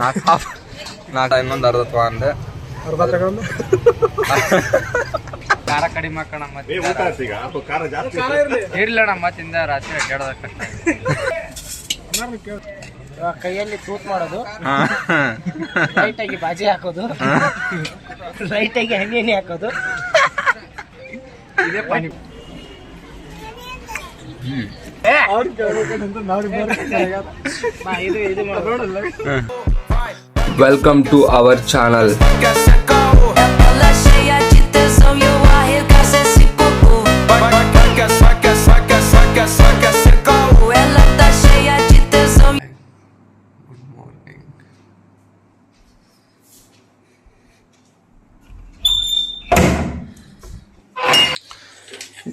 ನಾಲ್ಕು ಹಾಫ್ ನಾಲ್ಕು ಇನ್ನೊಂದು ಅರ್ಧ ತೊಗೊಂಡೆ ಅರ್ಧ ತಗೊಂಡು? ಖಾರ ಕಡಿಮೆ ಹಾಕೋಣ ಮತ್ತೆ ಏ ಊಟ ಈಗ. ಅಪ್ಪ ಖಾರ ಜಾಸ್ತಿ ಖಾರ ಇರ್ಲಿ. ಇರ್ಲಣ್ಣ ಮತ್ತಿಂದ ರಾತ್ರಿ ಕೇಳೋದ ಕೈಯಲ್ಲಿ ತೂತ್ ಮಾಡೋದು. ಲೈಟ್ ಆಗಿ ಬಾಜಿ ಹಾಕೋದು. ಲೈಟ್ ಆಗಿ ಎಣ್ಣೆ ಎಣ್ಣೆ ಹಾಕೋದು. ಇದೇ ಪಾನಿ. ಬಾ, ಇದು ಇದು ಮಾಡೋದು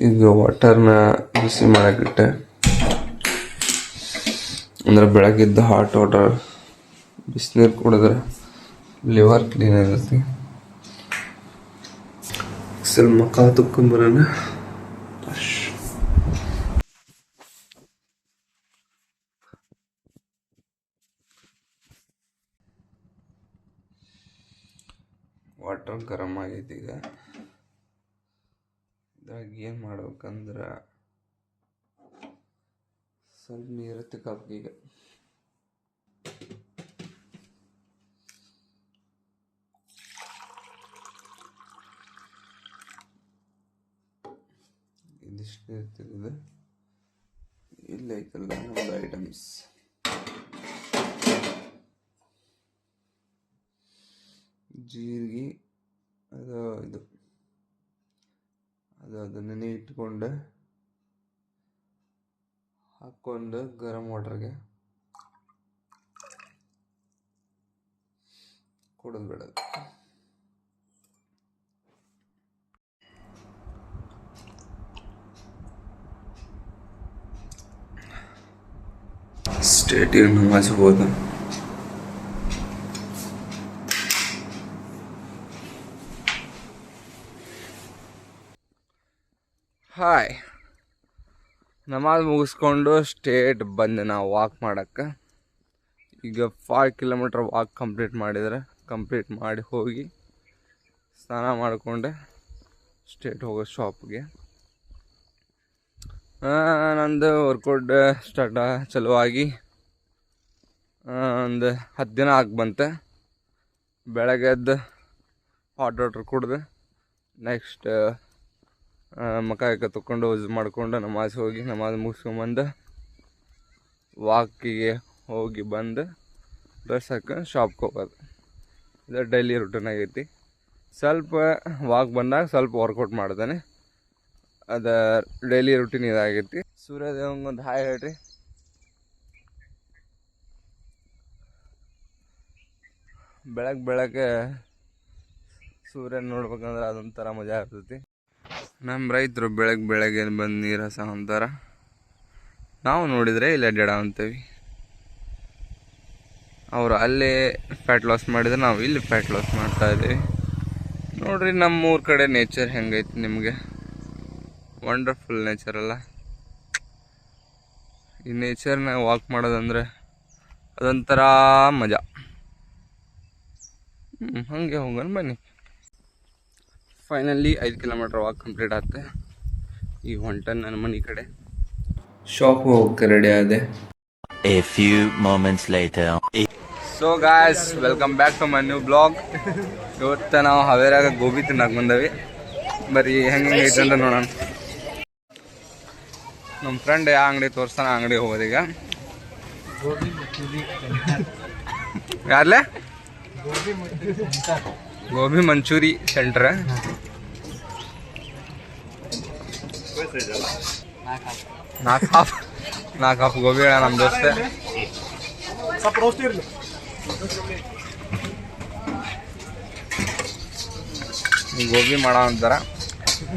ಈಗ ವಾಟರ್ನ ಬಿಸಿ ಮಾಡೋಕ್ಕಿಟ್ಟೆ. ಅಂದರೆ ಬೆಳಗಿದ್ದ ಹಾಟ್ ವಾಟರ್ ಬಿಸಿನೀರು ಕುಡಿದ್ರೆ ಲಿವರ್ ಕ್ಲೀನ್ ಇರುತ್ತೆ. ಸ್ವಲ್ಪ ಮಕ್ಕ ತುಕ್ಕೊಂಬರೋಣ ವಾಟರ್ ಗರಮ್ ಆಗೈತಿ ಈಗ. ಇದ್ರಾಗ ಏನು ಮಾಡ್ಬೇಕಂದ್ರೆ ಸ್ವಲ್ಪ ನೀರು ಈಗ. ಇದಿಷ್ಟು ಇರ್ತದ ಇಲ್ಲ ಐತಲ್ಲ ನಮ್ದು ಐಟಮ್ಸ್. ಜೀರಿಗೆ ಅದು ಇದು. ಅದು ಅದನ್ನೇ ಇಟ್ಕೊಂಡು. ಹಾಕ್ಕೊಂಡು ಗರಮ್ ವಾಟ್ರಿಗೆ ಕೊಡೋದು ಬಿಡೋದು ಸ್ಟೇಟ್ ಹೋದ ಹಾಯ್ ನಮಾಜ್ ಮುಗಿಸ್ಕೊಂಡು ಸ್ಟೇಟ್ ಬಂದೆ ನಾವು ವಾಕ್ ಮಾಡೋಕ್ಕೆ ಈಗ ಫೈವ್ ಕಿಲೋಮೀಟ್ರ್ ವಾಕ್ ಕಂಪ್ಲೀಟ್ ಮಾಡಿದರೆ ಕಂಪ್ಲೀಟ್ ಮಾಡಿ ಹೋಗಿ ಸ್ನಾನ ಮಾಡಿಕೊಂಡೆ ಸ್ಟೇಟ್ ಹೋಗೋ ಶಾಪ್ಗೆ ನಂದು ವರ್ಕೌಟ್ ಸ್ಟಾರ್ಟ್ ಚಲುವಾಗಿ ಒಂದು ಹತ್ತು ದಿನ ಆಗಿ ಬಂತೆ. ಬೆಳಗ್ಗೆದ್ದು ಹಾಟ್ ವಾಟರ್ ಕುಡ್ದು ನೆಕ್ಸ್ಟ್ ಮಕ ತೊಕೊಂಡು ತಕೊಂಡು ಯೂಸ್ ಮಾಡಿಕೊಂಡು ನಮಾಜ್ ಹೋಗಿ, ನಮಾಜ್ ಮುಗಿಸ್ಕೊಂಬಂದು ವಾಕಿಗೆ ಹೋಗಿ ಬಂದು ಡ್ರೆಸ್ ಹಾಕೊಂಡು ಶಾಪ್ಗೆ ಹೋಗೋದು. ಇದು ಡೈಲಿ ರುಟೀನ್ ಆಗೈತಿ. ಸ್ವಲ್ಪ ವಾಕ್ ಬಂದಾಗ ಸ್ವಲ್ಪ ವರ್ಕೌಟ್ ಮಾಡ್ತಾನೆ. ಅದು ಡೈಲಿ ರುಟೀನ್ ಇದಾಗೈತಿ. ಸೂರ್ಯದೇವಂಗೊಂದು ಹಾಯ್ ಹೇಳ್ರಿ. ಬೆಳಗ್ಗೆ ಬೆಳಗ್ಗೆ ಸೂರ್ಯನ ನೋಡ್ಬೇಕಂದ್ರೆ ಅದೊಂಥರ ಮಜಾ ಇರ್ತೈತಿ. ನಮ್ಮ ರೈತರು ಬೆಳಗ್ಗೆ ಬೆಳಗ್ಗೆ ಬಂದು ನೀರು ಹಸ ಅಂತಾರ ನಾವು ನೋಡಿದರೆ ಇಲ್ಲಿ ಅಡ್ಡಾಡ ಅಂತೀವಿ. ಅವರು ಅಲ್ಲೇ ಫ್ಯಾಟ್ ಲಾಸ್ ಮಾಡಿದ್ರೆ ನಾವು ಇಲ್ಲಿ ಫ್ಯಾಟ್ ಲಾಸ್ ಮಾಡ್ತಾ ಇದ್ದೀವಿ. ನೋಡ್ರಿ ನಮ್ಮ ಊರ ಕಡೆ ನೇಚರ್ ಹೆಂಗೈತೆ ನಿಮಗೆ? ವಂಡರ್ಫುಲ್ ನೇಚರ್ ಅಲ್ಲ. ಈ ನೇಚರ್ನ ವಾಕ್ ಮಾಡೋದಂದ್ರೆ ಅದೊಂಥರ ಮಜಾ. ಹ್ಞೂ ಹಾಗೆ ಹೋಗೋಣ ಬನ್ನಿ. ಫೈನಲಿ ಐದು ಕಿಲೋಮೀಟ್ರ್ ವಾಕ್ ಕಂಪ್ಲೀಟ್ ಆಗುತ್ತೆ. ಈಗ ಹೊಂಟ ನನ್ನ ಮನೆ ಕಡೆ. ಶಾಪ್ ಹೋಗಕ್ಕೆ ರೆಡಿ ಆದೆ. A few moments later. So guys welcome back to my new blog ಇವತ್ತು ನಾವು ಹವೇರಾಗ ಗೋಬಿ ತಿನ್ನಕ್ಕೆ ಬಂದವಿ. ಬರೀ ಹೆಂಗೆ ಐತೆ ಅಂತ ನೋಡೋಣ. ನಮ್ಮ ಫ್ರೆಂಡ್ ಯಾವ ಅಂಗಡಿ ತೋರಿಸ್ತಾನ ಅಂಗಡಿ ಹೋಗೋದೀಗ ಯಾರ್ಲೆ? ಗೋಬಿ ಮಂಚೂರಿ ಸೆಂಟ್ರ್. ನಾಲ್ಕು ಹಾಫ್ ನಾಲ್ಕು ಹಾಫ್ ಗೋಬಿ ಹೇಳ ನಮ್ಮ ದೋಸ್ತ. ಗೋಬಿ ಮಾಡೋ ಅಂತಾರ.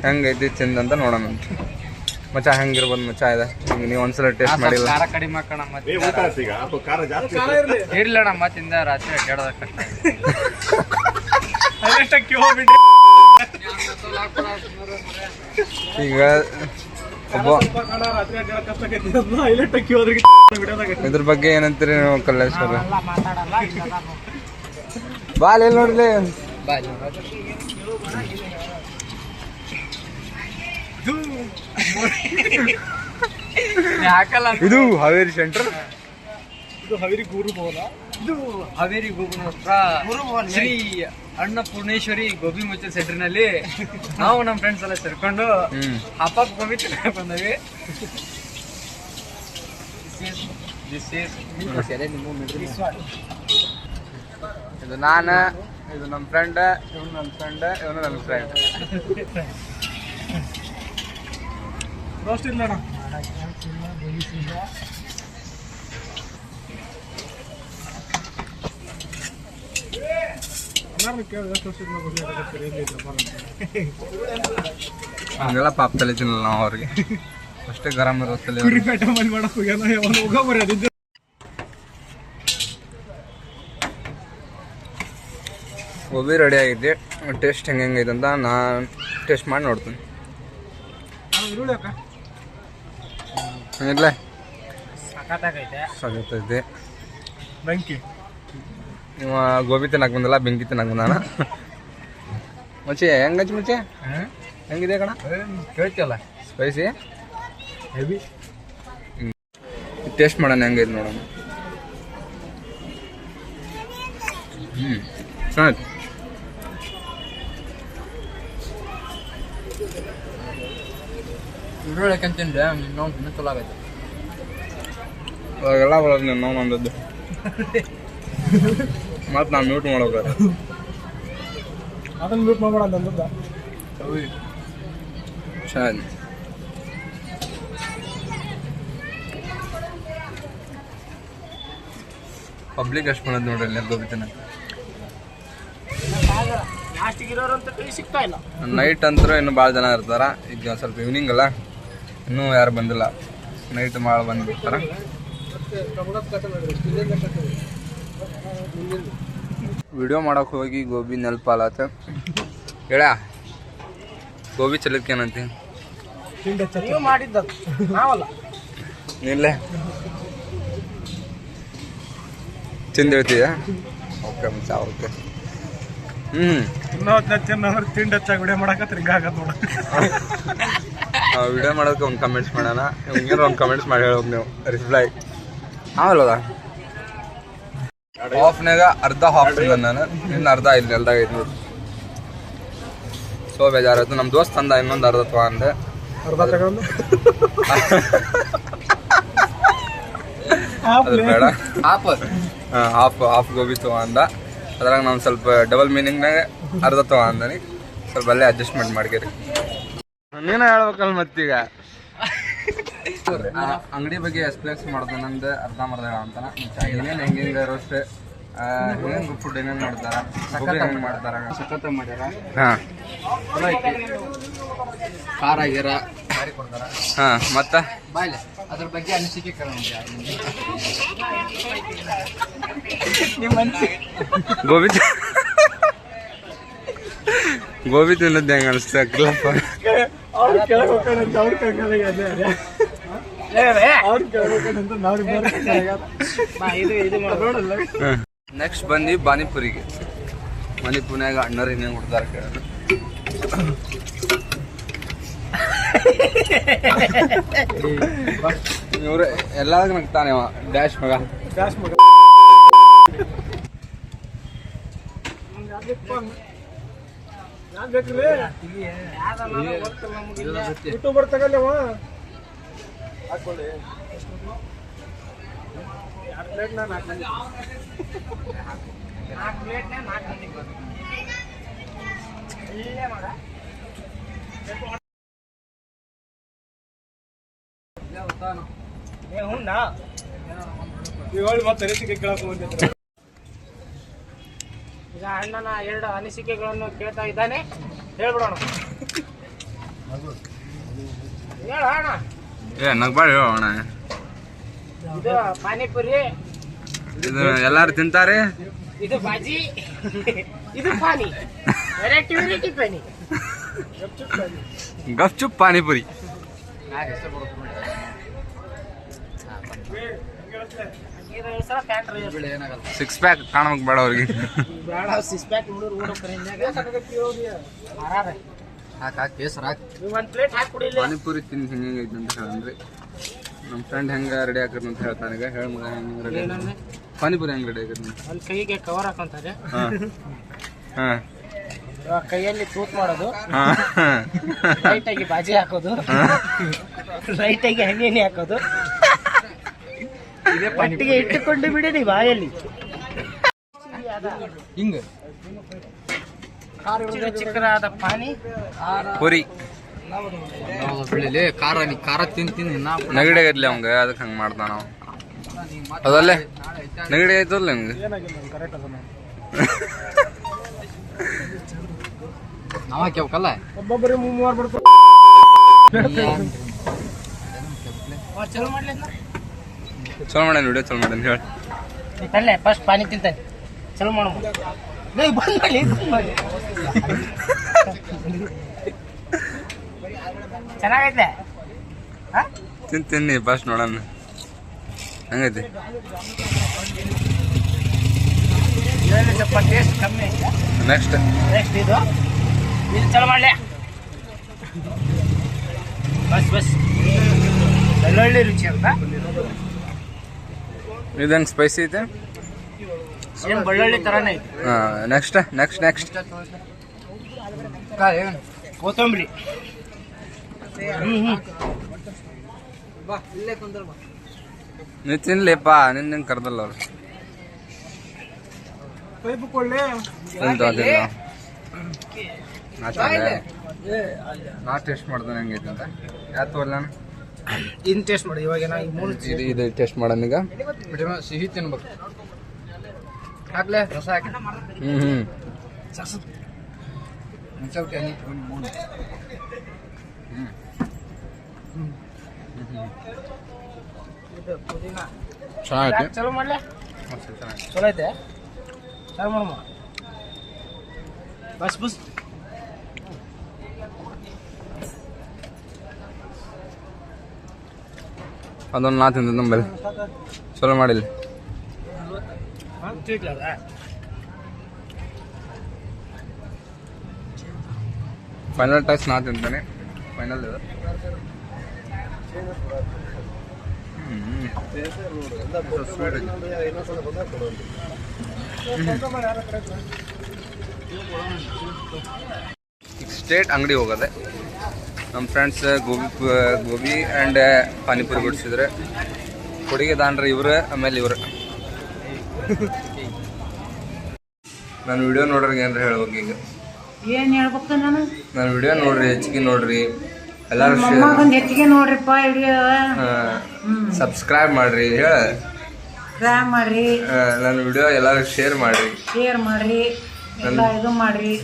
ಹೆಂಗೈತಿ ಅಂತ ನೋಡೋಣ ಅಂತ. ಮಚ್ಚ ಹೆಂಗಿರ್ಬೋದು ಮಚ್ಚ ಇದೆ. ಹಿಂಗೆ ನೀವು ಒಂದ್ಸಲ ಟೇಸ್ಟ್ ಮಾಡಿಲ್ಲ. ಖಾರ ಕಡಿಮೆ ಹಾಕೋಣ ಏ ಮತ್ತೆ ಇರ್ಲಣ್ಣ ಮತ್ತಿಂದ ರಾತ್ರಿ ಅಡ್ಡಾಡೋದ ಕಷ್ಟ ಅದಷ್ಟಕ್ಕೆ ಹೋಗ್ಬಿಡ್ರಿ ಈಗ ಒಬ್ಬ ಇದ್ರ ಬಗ್ಗೆ ಏನಂತೀರಿ ನೀವು ಕಲ್ಲೇಶ್ವರ. ಬಾಲ್ ಎಲ್ಲಿ ನೋಡ್ಲಿ? ಇದು ಹಾವೇರಿ ಸೆಂಟರ್? ಇದು ಹಾವೇರಿ ಗೋಪುರ ಶ್ರೀ ಅನ್ನಪೂರ್ಣೇಶ್ವರಿ ಗೋಬಿ ಮುಚ್ಚಲ್ ಸೆಂಟರ್ನಲ್ಲಿ ನಾವು ನಮ್ಮ ಫ್ರೆಂಡ್ಸ್ ಎಲ್ಲ ಸೇರ್ಕೊಂಡು ಹಬ್ಬಕ್ಕೆ ಗೋಬಿ ತಿನ್ನಕ್ ಬಂದವಿ. ಇದು ನಾನು ಇದು ನಮ್ಮ ಫ್ರೆಂಡ್ ಇವನು ನನ್ನ ಫ್ರೆಂಡ್ ಇವನು ನನ್ನ ಫ್ರೆಂಡ್ ಹಂಗೆಲ್ಲ ಪಾಪ ತಲೆ ತಿನ್ನಲ್ಲ ನಾವು ಅವ್ರಿಗೆ. ಅಷ್ಟೇ ಗರಂ ಇರುತ್ತಲ್ಲ ಗೋಬಿ ರೆಡಿ ಆಗಿದೆ ಟೇಸ್ಟ್ ಹೆಂಗೆ ಹೆಂಗೈತೆ ಅಂತ ನಾನು ಟೇಸ್ಟ್ ಮಾಡಿ ನೋಡ್ತೀನಿ. ಇಲ್ಲ ಸಖತ್ತಾಗೈತೆ. ಸಖತ್ತೈತೆ ಬೆಂಕಿ ಇವ ಗೋಬಿ ತಿನ್ನಕ್ ಬಂದಲ್ಲ ಬೆಂಕಿ ತಿನ್ನಕ್ ಬಂದಾನ? ಮುಚ್ಚಿ ಹೆಂಗಚ್ಚಿ ಮುಚ್ಚಿ? ಹೆಂಗಿದೆ ಕಣ? ಕೇಳ್ತಿಯಲ್ಲ? ಸ್ಪೈಸಿ ಹೆವಿ ಟೇಸ್ಟ್ ಮಾಡೋಣ ಹೆಂಗೈತೆ ನೋಡೋಣ. ಹ್ಞೂ ಚೆನ್ನಾಗಿ ಇನ್ನೊಂದು ಇನ್ನೂ ಚಲೋ ಆಗೈತೆ. ಅವಾಗೆಲ್ಲ ಬರೋದು ನೀನು ನಾವು ನಂದದ್ದು ಮತ್ತು ನಾ ಮ್ಯೂಟ್ ಮಾಡೋಕೆ ಅದನ್ನ ಮ್ಯೂಟ್ ಮಾಡ್ಬೇಡ ಅಂತಂದ ಚೆನ್ನಾಗಿ ಪಬ್ಲಿಕ್ ಅಷ್ಟು ಮಾಡೋದು ನೋಡ್ರಿ ಸಿಗ್ತಾ ಇಲ್ಲ ನೈಟ್ ಅಂತೂ ಇನ್ನೂ ಭಾಳ ಜನ ಇರ್ತಾರ. ಈಗ ಒಂದ್ ಸ್ವಲ್ಪ ಈವ್ನಿಂಗ್ ಅಲ್ಲ. ಇನ್ನೂ ಯಾರು ಬಂದಿಲ್ಲ. ನೈಟ್ ಭಾಳ ಬಂದ್ಬಿಡ್ತಾರ. ವಿಡಿಯೋ ಮಾಡೋಕೆ ಹೋಗಿ ಗೋಬಿ ನೆಲ್ಪಾಲತ್ತ ಹೇಳ? ಗೋಬಿ ಚಲಕ್ಕೆ ಇಲ್ಲ ತಿಂದು ಹೇಳ್ತೀಯ? ಓಕೆ ಮಚ್ಚ ಓಕೆ. ಹ್ಞೂ ಇನ್ನೂ ತಿಂಡಿ ಹಚ್ಚಾಗಿ ವಿಡಿಯೋ ಮಾಡಕತ್ರಿ ನೋಡ. ವಿಡಿಯೋ ಮಾಡೋದಕ್ಕೆ ಒಂದು ಕಮೆಂಟ್ಸ್ ಮಾಡೋಣ. ಹಿಂಗೇನು ಒಂದು ಕಮೆಂಟ್ಸ್ ಮಾಡಿ ಹೇಳೋದು ನೀವು. ರಿಪ್ಲೈ ಆಮೇಲೆ ಹಾಫ್ನಾಗ ಅರ್ಧ ಹಾಫ್ ಇಲ್ಲ ನಾನು. ಇನ್ನು ಅರ್ಧ ಇಲ್ಲ ಅರ್ಧ ಐದು ನೋಡಿ ಸೊ ಬೇಜಾರಾಯ್ತು. ನಮ್ಮ ದೋಸ್ತ ತಂದ ಇನ್ನೊಂದು ಅರ್ಧ ತಗೋ ಅಂದೆ. ಅರ್ಧ ತಗೊಂಡು? ಬೇಡ. ಹಾಫ್ ಹಾಫ್ ಹಾಫ್ ಗೋಬಿ ತಗೋ ಅಂದ. ಅದ್ರಾಗ ನಾನು ಸ್ವಲ್ಪ ಡಬಲ್ ಮೀನಿಂಗ್ನಾಗ ಅರ್ಧ ತಗೋ ಅಂದನಿ. ಸ್ವಲ್ಪ ಅಲ್ಲೇ ಅಡ್ಜಸ್ಟ್ಮೆಂಟ್ ಮಾಡ್ಕೇರಿ. ನೀನ ಹೇಳ್ಬೇಕಲ್ಲ ಮತ್ತೀಗ. ಅಂಗಡಿ ಬಗ್ಗೆ ಎಕ್ಸ್ಪ್ಲೇಸ್ ಮಾಡ್ದೆ ನಂದು ಅರ್ಧ ಮರ್ಧ ಅಂತಾನ. ಏನೇನು ಹೆಂಗೆ ಹೆಂಗೆ ರೋಸ್ಟ್ ಹೆಂಗೆ ಫುಡ್ ಏನೇನು ಮಾಡ್ತಾರ ಸಖತ್ ಹೆಂಗೆ ಮಾಡ್ತಾರ? ಸಖತ್ ಮಾಡ್ಯಾರ? ಹಾಂ. ಚಲೋ ಐತಿ. ಖಾರ ಗೀರ ಹಾಂ ಮತ್ತೆ? ಬಾಯ್ಲೆ ಅದ್ರ ಬಗ್ಗೆ ಅನಿಸಿಕೆ ಗೋಬಿ ಗೋಬಿ ತಿನ್ನೋದು ಹೆಂಗೆ ಅನಿಸ್ತಾ ನೆಕ್ಸ್ಟ್ ಬಂದು ಬಾನಿಪುರಿಗೆ. ಮಣಿಪುರ್ನಾಗ ಅಣ್ಣರು ಇನ್ನೇನು ಕೊಡ್ತಾರೆ ಕೇಳೋದು. ಇವ್ರ ಎಲ್ಲದಕ್ಕೆ ನಗ್ತಾನೆ ಅವ. ಡ್ಯಾಶ್ ಮಗ. ಡ್ಯಾಶ್ ಮಗ. ಯಾಕ್ ಬೇಕ್ರಿ ಯೂಟ್ಯೂಬರ್ ತಗಲ್ಲವ ಹಾಕೊಳ್ಳಿ. ಎರಡು ಪ್ಲೇಟ್ ನಾನು ಹಾಕೊಂಡು ನಾಲ್ಕು ಮಂದಿಗೆ ಬಂದು ಇಲ್ಲೇ ಮಾಡ. ಹುಣ್ಣ ಇವಾಗ ಮತ್ತೆ ಅನಿಸಿಕೆ ಕೇಳಕ್ ಬಂದಿದ್ರೆ ಈಗ ಅಣ್ಣನ ಎರಡು ಅನಿಸಿಕೆಗಳನ್ನು ಕೇಳ್ತಾ ಇದ್ದಾನೆ. ಹೇಳ್ಬಿಡೋಣ. ಹೇಳ ಅಣ್ಣ. ಏ ನಗ್ಬಾಳ ಹೇಳೋ ಅಣ್ಣ. ಇದು ಪಾನಿಪುರಿ. ಇದು ಎಲ್ಲಾರು ತಿಂತಾರೆ? ಇದು ಬಾಜಿ. ಇದು ಪಾನಿ. ವೆರೈಟಿ ವೆರೈಟಿ ಪಾನಿ. ಗಪ್ಚುಪ್ ಪಾನಿಪುರಿ. ಸಿಕ್ಸ್ ಪ್ಯಾಕ್ ಕಾಣಬೇಕು ಬೇಡ ಅವ್ರಿಗೆ. ಬೇಡ ಸಿಕ್ಸ್ ಪ್ಯಾಕ್ ನೋಡಿದ್ರು ಓಡೋಕ್ರೆ ಹಾಕ್ ಹಾಕ್ ಕೇಸರ್ ಹಾಕ್. ಒಂದ್ ಪ್ಲೇಟ್ ಹಾಕಿ ಕುಡಿಲ್ಲ ಪಾನಿಪುರಿ ತಿಂದು ಹಿಂಗೆ ಐತೆ ಅಂತ ಹೇಳನ್ರಿ ನಮ್ಮ ಫ್ರೆಂಡ್ ಹೆಂಗೆ ರೆಡಿ ಆಕತ್ ಅಂತ ಹೇಳ್ತಾನೆ ಈಗ. ಹೇಳ ಮಗ ಹೆಂಗೆ ರೆಡಿ ಪಾನಿಪುರಿ ಹೆಂಗೆ ರೆಡಿ ಆಗ್ರಿ ಅಲ್ಲಿ ಕೈಗೆ ಕವರ್ ಹಾಕೊಂತಾರೆ ಹಾಂ. ಹಾಂ. ಕೈಯಲ್ಲಿ ತೂತ್ ಮಾಡೋದು. ಹಾಂ. ಲೈಟ್ ಆಗಿ ಬಾಜಿ ಹಾಕೋದು. ಲೈಟ್ ಆಗಿ ಎಣ್ಣೆ ಹಾಕೋದು. ಪಟ್ಟಿಗೆ ಇಟ್ಟುಕೊಂಡು ಬಿಡಿ ಬಾಯಲ್ಲಿ. ಹಿಂಗ. ಚಿಕ್ಕದಾದ ಪಾನಿ ಪುರಿ. ಬೆಳಿಲಿ ಖಾರ ನೀ ಖಾರ ತಿಂತೀನಿ ನೆಗಡಿ ಆಗೈತ್ಲಿ ಅವಂಗ ಅದಕ್ಕೆ ಹಂಗೆ ಮಾಡ್ತಾನ ನಾವು. ಅದಲ್ಲೇ? ನೆಗಡಿ ಆಯ್ತಲ್ಲ ನಿಮ್ಗೆ ನಾವು ಹಾಕ್ಯವಕಲ್ಲ ಒಬ್ಬೊಬ್ಬರಿ ಮೂವರು ಬಿಡ್ತಾರೆ ಚಲೋ ಮಾಡ್ಯಾನ ವಿಡಿಯೋ ಚಲೋ ಮಾಡ್ಯಾನ ಹೇಳಿ. ಫಸ್ಟ್ ಪಾನಿ ತಿಂತಾನೆ. ಚಲೋ ಮಾಡು ಲೇ, ಬಂದ್ ಮಾಡಿ. ಚೆನ್ನಾಗೈತೆ? ಹಾ? ತಿನ್ ತಿನ್ನಿ ಫಸ್ಟ್ ನೋಡೋಣ. ಹಂಗೈತೆ? ಸ್ವಲ್ಪ ಟೇಸ್ಟ್ ಕಮ್ಮಿ ನೆಕ್ಸ್ಟ್ ನೆಕ್ಸ್ಟ್ ಇದು. ಇದು ಚಲೋ ಮಾಡಲಿ. ಬಸ್ ಬಸ್. ಬೆಳ್ಳುಳ್ಳಿ ರುಚಿ ಅಂತ. ಇದಂಗೆ ಸ್ಪೈಸಿ ಐತೆ? ಸೇಮ್ ಬಳ್ಳಳ್ಳಿ ತರಾನೇ ಐತೆ. ನೆಕ್ಸ್ಟ್ ನೆಕ್ಸ್ಟ್ ನೆಕ್ಸ್ಟ್ ಕೊತ್ತಂಬರಿ. ನೀ ತಿನ್ಲಿಪ್ಪ ನಿನ್ನ ಕರ್ದಲ್ಲ ಅವ್ರು. ತಿಂತ ನಾ ಟೇಸ್ಟ್ ಯಾತು ಅಲ್ಲ ಇನ್ ಟೇಸ್ಟ್ ಮಾಡಿ ಇವಾಗ ನಾ ಈ ಮೂರು ಇದು ಟೇಸ್ಟ್ ಮಾಡೋಣ ಈಗ ಸಿಹಿ ತಿನ್ಬೇಕು. ಹಾಕ್ಲೆ ರಸ ಹಾಕಿ. ಹ್ಞೂ ಹ್ಞೂ. ಇದು ಪುದೀನ. ಚೆನ್ನಾಗೈತಿ. ಚಲೋ ಮಾಡ್ಲೆ? ಚಲೋ ಐತೆ? ಚಲೋ ಮಾಡಮ್ಮ ಬಸ್ ಬಸ್. ಅದೊಂದು ನಾ ತಿಂದ ನಂಬಲ್ಲಿ. ಚಲೋ ಮಾಡಿಲ್ಲ. ಫೈನಲ್ ಟಚ್ ನಾ ತಿಂತಾನೆ ಫೈನಲ್ ಇದು ಸ್ಟೇಟ್ ಅಂಗಡಿ ಹೋಗೋದೆ. ನಮ್ಮ ಫ್ರೆಂಡ್ಸ್ ಗೋಬಿ ಗೋಬಿ ಆ್ಯಂಡ್ ಪಾನಿಪುರಿ ಬಿಡಿಸಿದ್ರೆ. ಕೊಡುಗೆ ದಾಂಡ್ರೆ ಇವ್ರೆ ಆಮೇಲೆ ಇವ್ರು. ನಾನು ವಿಡಿಯೋ ನೋಡ್ರಿ ಏನ್ರ ಹೇಳ್ಬೇಕು ಈಗ. ಏನ್ ಹೇಳ್ಬೇಕು ನಾನು? ನಾನು ವಿಡಿಯೋ ನೋಡ್ರಿ ಹೆಚ್ಚಿಗೆ ನೋಡ್ರಿ. ಎಲ್ಲಾರು ಮೊಮ್ಮಗನ್ ಹೆಚ್ಚಿಗೆ ನೋಡ್ರಿಪ್ಪ ವಿಡಿಯೋ ಸಬ್ಸ್ಕ್ರೈಬ್ ಮಾಡ್ರಿ ಹೇಳ. ಟ್ರೈ ಮಾಡ್ರಿ. ನನ್ನ ವಿಡಿಯೋ ಎಲ್ಲಾರು ಶೇರ್ ಮಾಡ್ರಿ. ಶೇರ್ ಮಾಡ್ರಿ. ಎಲ್ಲ ಇದು ಮಾಡ್ರಿ.